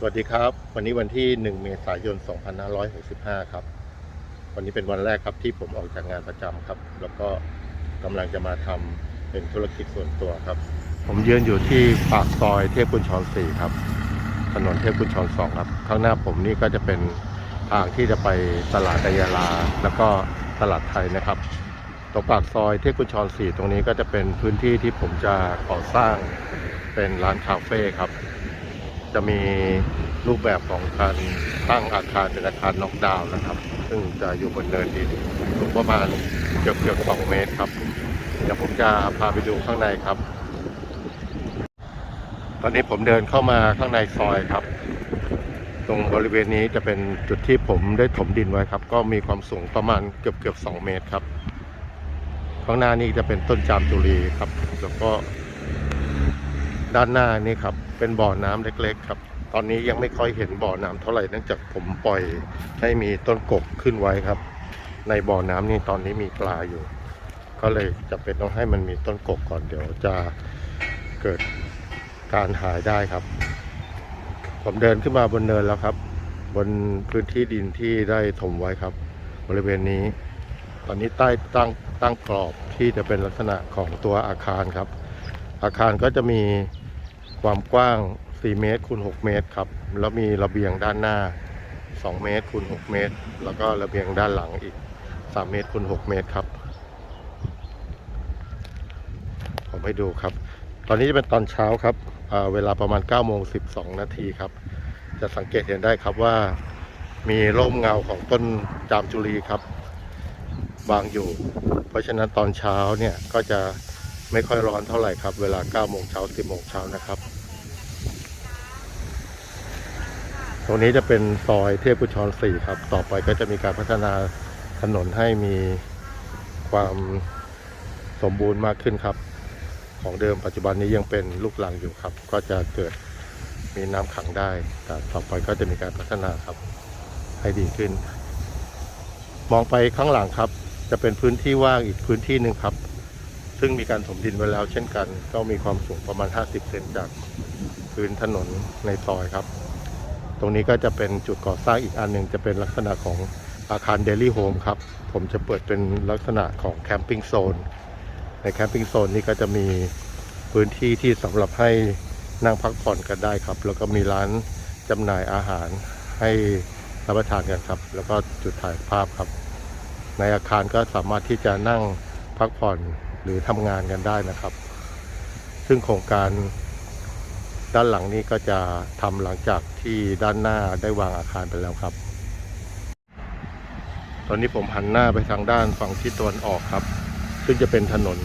สวัสดีครับ วันนี้วันที่ 1 เมษายน 2565 ครับ วันนี้เป็นวันแรกครับที่ผมออกจากงานประจำครับ แล้วก็กำลังจะมาทำเป็นธุรกิจส่วนตัวครับ ผมยืนอยู่ที่ปากซอยเทพกุญชร4ครับ ถนนเทพกุญชร2ครับ ข้างหน้าผมนี่ก็จะเป็นทางที่จะไปตลาดดยาลา แล้วก็ตลาดไทยนะครับ ตรงปากซอยเทพกุญชร4ตรงนี้ก็จะเป็นพื้นที่ที่ผมจะก่อสร้างเป็นร้านคาเฟ่ครับ จะมีรูปแบบของการตั้งอาคารเป็นอาคารน็อกดาวน์นะครับ ซึ่งจะอยู่บนเนินดินสูงประมาณเกือบเกือบสองเมตรครับ เดี๋ยวผมจะพาไปดูข้างในครับ ตอนนี้ผมเดินเข้ามาข้างในซอยครับ ตรงบริเวณนี้จะเป็นจุดที่ผมได้ถมดินไว้ครับ ก็มีความสูงประมาณเกือบเกือบสองเมตรครับ ข้างหน้านี่จะเป็นต้นจามจุรีครับ แล้วก็ ด้านหน้านี่ครับ เป็นบ่อน้ำเล็ก ๆ ครับ ตอนนี้ยังไม่ค่อยเห็นบ่อน้ำเท่าไหร่เนื่องจากผมปล่อยให้มีต้นกกขึ้นไว้ครับ ในบ่อน้ำนี่ตอนนี้มีปลาอยู่ ก็เลยจะเป็นต้องให้มันมีต้นกกก่อนเดี๋ยวจะเกิดการหายได้ครับ ผมเดินขึ้นมาบนเนินแล้วครับ บนพื้นที่ดินที่ได้ถมไว้ครับ บริเวณนี้ ตอนนี้ใต้ตั้งตั้งกรอบที่จะเป็นลักษณะของตัวอาคารครับอาคารก็จะมี ความกว้าง 4 เมตรคูณ6เมตรครับ แล้วมีระเบียงด้านหน้า 2 เมตรคูณ6เมตร แล้วก็ระเบียงด้านหลังอีก 3 เมตรคูณ6เมตรครับ ผมให้ดูครับ ตอนนี้จะเป็นตอนเช้าครับอ่าเวลาประมาณ9โมง12 นาทีครับ จะสังเกตเห็นได้ครับว่ามีร่มเงาของต้นจามจุรีครับวางอยู่ เพราะฉะนั้นตอนเช้าเนี่ยก็จะ ไม่ค่อยร้อนเท่าไหร่ครับ เวลา9โมงเช้า10โมงเช้านะครับ ตรงนี้จะเป็นซอยเทพกุชร4ครับ ต่อไปก็จะมีการพัฒนาถนนให้มีความสมบูรณ์มากขึ้นครับ ของเดิมปัจจุบันนี้ยังเป็นลูกลังอยู่ครับ ก็จะเกิดมีน้ำขังได้ แต่ต่อไปก็จะมีการพัฒนาครับ ให้ดีขึ้น มองไปข้างหลังครับ จะเป็นพื้นที่ว่างอีกพื้นที่หนึ่งครับ ซึ่งมีการถมดินไว้แล้วเช่นกัน ก็มีความสูงประมาณ 50 เซนจากพื้นถนนในซอยครับ ตรงนี้ก็จะเป็นจุดก่อสร้างอีกอันหนึ่งจะเป็นลักษณะของอาคารเดลี่โฮมครับ ผมจะเปิดเป็นลักษณะของแคมปิ้งโซน ในแคมปิ้งโซนนี้ก็จะมีพื้นที่ที่สำหรับให้นั่งพักผ่อนกันได้ครับ แล้วก็มีร้านจำหน่ายอาหารให้รับประทานกันครับ แล้วก็จุดถ่ายภาพครับ ในอาคารก็สามารถที่จะนั่งพักผ่อน หรือทำงานกันได้นะครับ ซึ่งโครงการด้านหลังนี้ก็จะทำหลังจากที่ด้านหน้าได้วางอาคารไปแล้วครับ ตอนนี้ผมหันหน้าไปทางด้านฝั่งทิศตะวันออกครับ ซึ่งจะเป็นถนน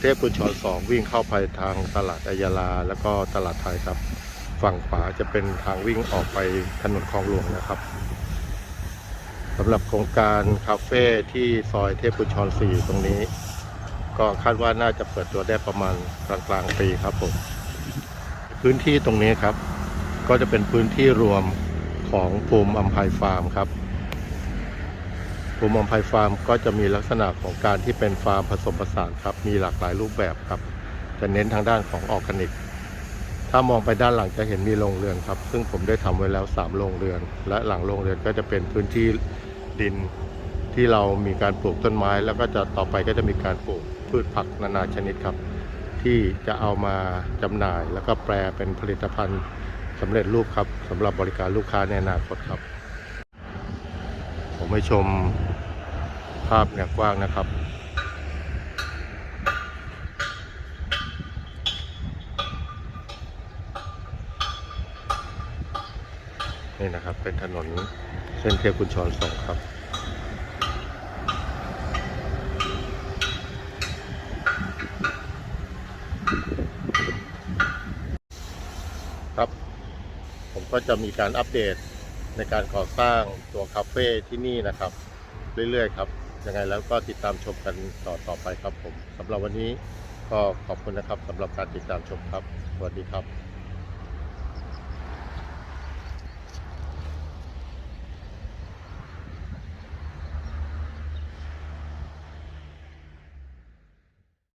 เทพกุญชรสองวิ่งเข้าไปทางตลาดอายาลา แล้วก็ตลาดไทยครับ ฝั่งขวาจะเป็นทางวิ่งออกไปถนนคลองหลวงนะครับสำหรับโครงการคาเฟ่ที่ซอยเทพกุญชร4ตรงนี้ ก็คาดว่าน่าจะเปิดตัวได้ประมาณกลางกลางๆปีครับผม พื้นที่ตรงนี้ครับ ก็จะเป็นพื้นที่รวมของภูมิอัมภัยฟาร์มครับภูมิอัมภัยฟาร์มก็จะมีลักษณะของการที่เป็นฟาร์มผสมผสานครับ มีหลากหลายรูปแบบครับจะเน้นทางด้านของออร์แกนิก ถ้ามองไปด้านหลังจะเห็นมีโรงเรือนครับ ซึ่งผมได้ทำไว้แล้ว 3 โรงเรือน และหลังโรงเรือนก็จะเป็นพื้นที่ดิน ที่เรามีการปลูกต้นไม้ แล้วก็จะต่อไปก็จะมีการปลูกพืชผักนานาชนิดครับ ที่จะเอามาจำหน่าย แล้วก็แปลเป็นผลิตภัณฑ์สำเร็จรูปครับสำหรับบริการลูกค้าในอนาคตครับ ผมให้ชมภาพเนี่ยกว้างนะครับนี่นะครับเป็นถนนเส้นเทพกุญชรสองครับ ครับ ผมก็จะมีการอัปเดตในการก่อสร้างตัวคาเฟ่ที่นี่นะครับ เรื่อยๆครับยังไงแล้วก็ติดตามชมกันต่อต่อไปครับผมสำหรับวันนี้ก็ขอบคุณนะครับสำหรับการติดตามชมครับ สวัสดีครับ